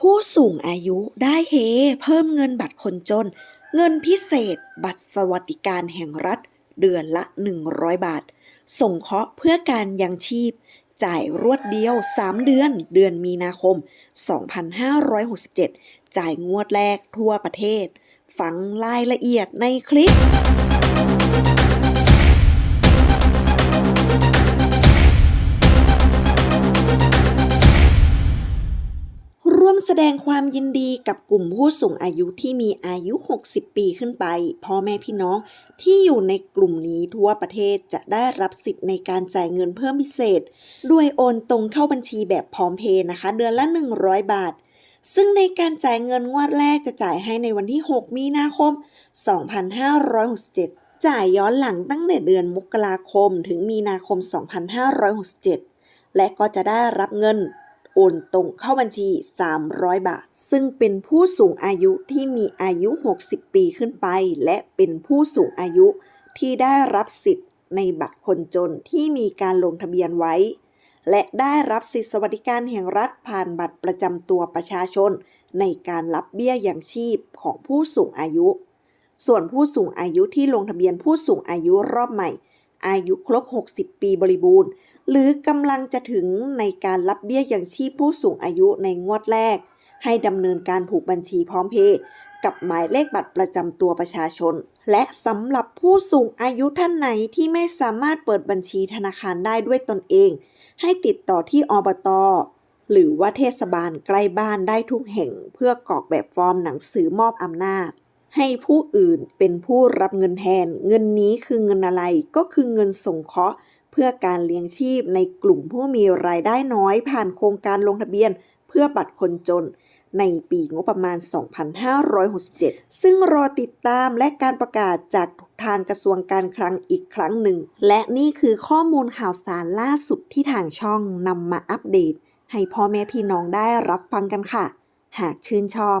ผู้สูงอายุได้เฮเพิ่มเงินบัตรคนจน เงินพิเศษ บัตรสวัสดิการแห่งรัฐ เดือนละ 100 บาท ส่งเคราะห์เพื่อการยังชีพ จ่ายรวดเดียว 3 เดือน เดือนมีนาคม 2567 จ่ายงวดแรกทั่วประเทศ ฟังรายละเอียดในคลิป มแสดงความยินดีกับกลุ่มผู้สูงอายุที่มีอายุ 60 ปีขึ้นไปพ่อแม่พี่น้องที่อยู่ในกลุ่มนี้ทั่วประเทศจะได้รับสิทธิ์ในการจ่ายเงินเพิ่มพิเศษ ด้วยโอนตรงเข้าบัญชีแบบพร้อมเพย์นะคะ เดือนละ 100 บาท ซึ่งในการจ่ายเงินงวดแรกจะจ่ายให้ในวันที่ 6 มีนาคม 2567 จ่ายย้อนหลังตั้งแต่เดือนมกราคมถึงมีนาคม 2567 และก็จะได้รับเงิน โอนตรงเข้าบัญชี 300 บาท ซึ่งเป็นผู้สูงอายุที่มีอายุ 60 ปีขึ้นไป และเป็นผู้สูงอายุที่ได้รับสิทธิ์ในบัตรคนจนที่มีการลงทะเบียนไว้ และได้รับสิทธิสวัสดิการแห่งรัฐผ่านบัตรประจำตัวประชาชน ในการรับเบี้ยยังชีพของผู้สูงอายุ ส่วนผู้สูงอายุที่ลงทะเบียนผู้สูงอายุรอบใหม่ อายุครบ 60 ปีบริบูรณ์ หรือกำลังจะถึงในการรับเบี้ยยังชีพผู้สูงอายุในงวดแรก ให้ดำเนินการผูกบัญชีพร้อมเพย์กับหมายเลขบัตรประจำตัวประชาชน และสำหรับผู้สูงอายุท่านไหนที่ไม่สามารถเปิดบัญชีธนาคารได้ด้วยตนเอง ให้ติดต่อที่อบตหรือว่าเทศบาลใกล้บ้านได้ทุกแห่ง เพื่อกรอกแบบฟอร์มหนังสือมอบอำนาจ ให้ผู้อื่นเป็นผู้รับเงินแทน เงินนี้คือเงินอะไรก็คือเงินสงเคราะห์ เพื่อการเลี้ยงชีพในกลุ่มผู้มีรายได้น้อยผ่านโครงการลงทะเบียน เพื่อบัตรคนจน ในปีงบประมาณ 2567 ซึ่งรอติดตามและการประกาศจากทางกระทรวงการคลังอีกครั้งหนึ่ง และนี่คือข้อมูลข่าวสารล่าสุดที่ทางช่องนำมาอัปเดต ให้พ่อแม่พี่น้องได้รับฟังกันค่ะ หากชื่นชอบ